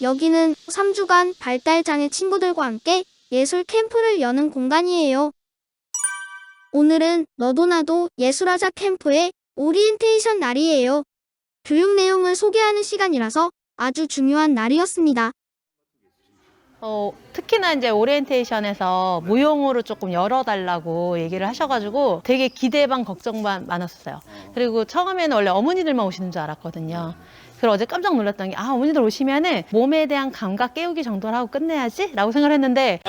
여기는 3주간 발달장애 친구들과 함께 예술 캠프를 여는 공간이에요. 오늘은 너도 나도 예술하자 캠프의 오리엔테이션 날이에요. 교육 내용을 소개하는 시간이라서 아주 중요한 날이었습니다. 어, 특히나 이제 오리엔테이션에서 무용으로 조금 열어달라고 얘기를 하셔가지고 되게 기대 반 걱정 반 많았었어요. 그리고 처음에는 원래 어머니들만 오시는 줄 알았거든요. 그래서 어제 깜짝 놀랐던 게, 아, 어머니들 오시면은 몸에 대한 감각 깨우기 정도를 하고 끝내야지? 라고 생각을 했는데,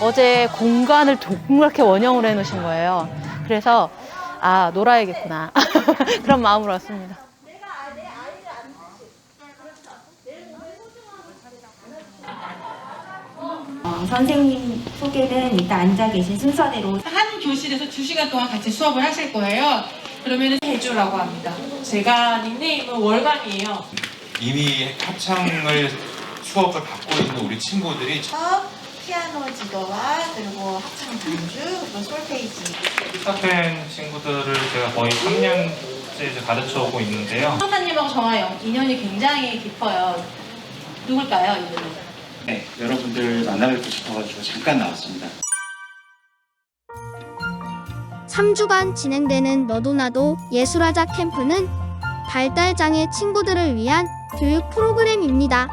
어제 공간을 동그랗게 원형으로 해놓으신 거예요. 그래서 아 놀아야겠구나 그런 마음으로 왔습니다. 어, 선생님 소개는 이따 앉아 계신 순서대로 한 교실에서 2시간 동안 같이 수업을 하실 거예요. 그러면 대주라고 합니다. 제가 닉네임은 월감이에요. 이미 합창을 수업을 받고 있는 우리 친구들이 첫 피아노 지도와 그리고 합창 반주 그리고 솔페이지 스타펜 친구들을 제가 거의 3년째 이제 가르쳐 오고 있는데요. 선생님하고 저와 영- 인연이 굉장히 깊어요. 누굴까요, 이분은? 네, 여러분들 만나뵙고 싶어가지고 잠깐 나왔습니다. 3주간 진행되는 너도나도 예술하자 캠프는 발달장애 친구들을 위한 교육 프로그램입니다.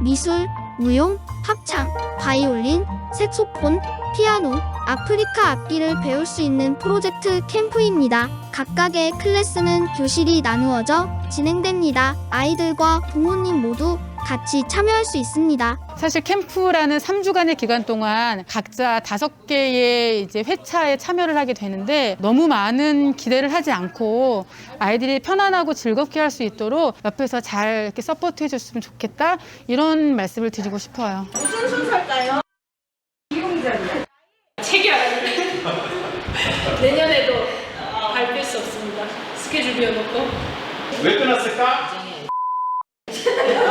미술, 무용, 합창, 바이올린, 색소폰, 피아노, 아프리카 악기를 배울 수 있는 프로젝트 캠프입니다. 각각의 클래스는 교실이 나누어져 진행됩니다. 아이들과 부모님 모두 같이 참여할 수 있습니다. 사실 캠프라는 3주간의 기간 동안 각자 다섯 개의 이제 회차에 참여를 하게 되는데 너무 많은 기대를 하지 않고 아이들이 편안하고 즐겁게 할 수 있도록 옆에서 잘 이렇게 서포트 해 줬으면 좋겠다 이런 말씀을 드리고 싶어요. 내년에도 밟을 수 없습니다. 스케줄 비워놓고. 왜 끊었을까?